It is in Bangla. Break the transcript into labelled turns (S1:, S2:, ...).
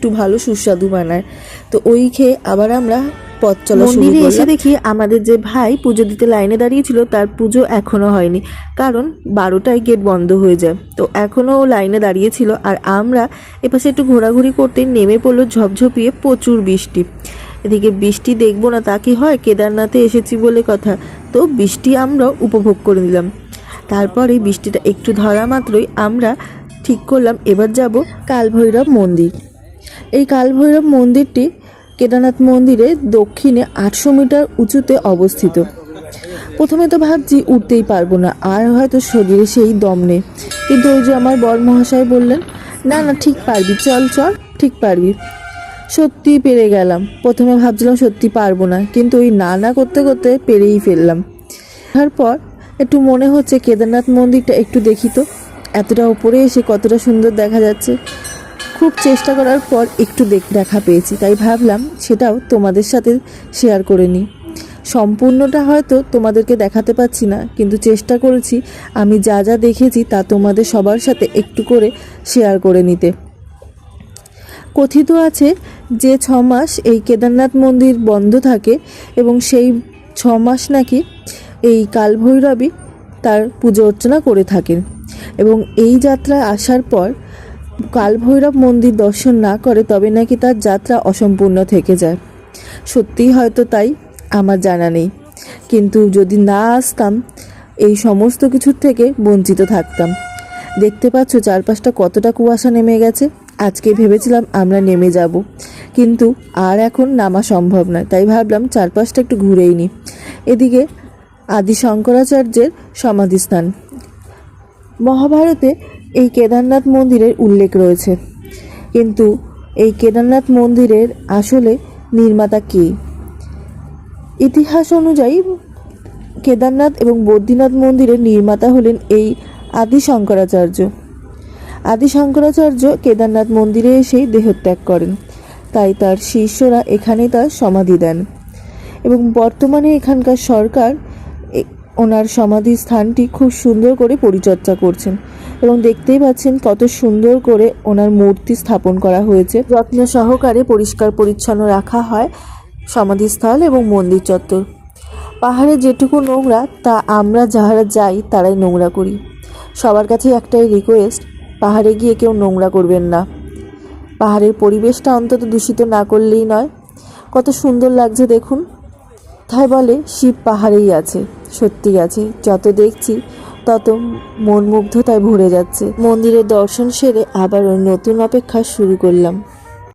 S1: একটু ভালো সুস্বাদু বানায়। তো ওই খেয়ে আবার আমরা পথ চলা শুরু
S2: মন্দিরে এসে দেখি আমাদের যে ভাই পুজো দিতে লাইনে দাঁড়িয়েছিল তার পুজো এখনও হয়নি। কারণ বারোটায় গেট বন্ধ হয়ে যায়। তো এখনও ও লাইনে দাঁড়িয়েছিল। আর আমরা এপাশে একটু ঘোরাঘুরি করতে নেমে পড়ল ঝপঝপিয়ে প্রচুর বৃষ্টি। এদিকে বৃষ্টি দেখব না তা কি হয়? কেদারনাথে এসেছি বলে কথা। তো বৃষ্টি আমরা উপভোগ করে নিলাম। তারপরে বৃষ্টিটা একটু ধরা মাত্রই আমরা ঠিক করলাম। এবার যাব কালভৈরব মন্দির। এই কালভৈরব মন্দিরটি কেদারনাথ মন্দিরের দক্ষিণে আটশো মিটার উঁচুতে অবস্থিত। প্রথমে তো ভাবছি উঠতেই পারব না, আর হয়তো শরীরে সেই দম নেই। কিন্তু ওই যে আমার বর মহাশয় বললেন, না না, ঠিক পারবি, চল চল, ঠিক পারবি। সত্যি পেরে গেলাম। প্রথমে ভাবছিলাম সত্যি পারব না, কিন্তু ওই না না করতে করতে পেরেই ফেললাম। তারপর একটু মনে হচ্ছে কেদারনাথ মন্দিরটা একটু দেখি তো, এতটা উপরে এসে কতটা সুন্দর দেখা যাচ্ছে। খুব চেষ্টা করার পর একটু দেখ পেয়েছি, তাই ভাবলাম সেটাও তোমাদের সাথে শেয়ার করে নিই। সম্পূর্ণটা হয়তো তোমাদেরকে দেখাতে পাচ্ছি না, কিন্তু চেষ্টা করেছি, আমি যা যা দেখেছি তা তোমাদের সবার সাথে একটু করে শেয়ার করে নিতে। কথিত আছে যে ছ মাস এই কেদারনাথ মন্দির বন্ধ থাকে এবং সেই ছ মাস নাকি এই কালভৈরবী তার পুজো অর্চনা করে থাকেন। এবং এই যাত্রায় আসার পর কালভৈরব মন্দির দর্শন না করে তবে নাকি তার যাত্রা অসম্পূর্ণ থেকে যায়। সত্যিই হয়তো তাই, আমার জানা নেই। কিন্তু যদি না আসতাম, এই সমস্ত কিছুর থেকে বঞ্চিত থাকতাম। দেখতে পাচ্ছ চারপাশটা কতটা কুয়াশা নেমে গেছে। আজকে ভেবেছিলাম আমরা নেমে যাব। কিন্তু আর এখন নামা সম্ভব নয়, তাই ভাবলাম চারপাশটা একটু ঘুরেই নিই। এদিকে আদি শঙ্করাচার্যের সমাধিস্থান। মহাভারতে এই কেদারনাথ মন্দিরের উল্লেখ রয়েছে। কিন্তু এই কেদারনাথ মন্দিরের আসলে নির্মাতা কে? ইতিহাস অনুযায়ী কেদারনাথ এবং বদ্রীনাথ মন্দিরের নির্মাতা হলেন এই আদি শঙ্করাচার্য আদি শঙ্করাচার্য কেদারনাথ মন্দিরে এসেই দেহত্যাগ করেন। তাই তার শিষ্যরা এখানে তার সমাধি দেন। এবং বর্তমানে এখানকার সরকার ওনার সমাধি স্থানটি খুব সুন্দর করে পরিচর্যা করছেন এবং দেখতেই পাচ্ছেন কত সুন্দর করে ওনার মূর্তি স্থাপন করা হয়েছে। যত্ন সহকারে পরিষ্কার পরিচ্ছন্ন রাখা হয় সমাধিস্থল এবং মন্দির চত্বর। পাহাড়ে যেটুকু নোংরা, তা আমরা যারা যাই তারাই নোংরা করি। সবার কাছে একটাই রিকোয়েস্ট পাহাড়ে গিয়ে কেউ নোংরা করবেন না। পাহাড়ের পরিবেশটা অন্তত দূষিত না করলেই নয়। কত সুন্দর লাগছে দেখুন। তাই বলে, শিব পাহাড়েই আছে, সত্যি আছে, যত দেখছি, তত মন মুগ্ধতায় ভরে যাচ্ছে। মন্দিরের দর্শন সেরে আবারও নতুন অপেক্ষা শুরু করলাম।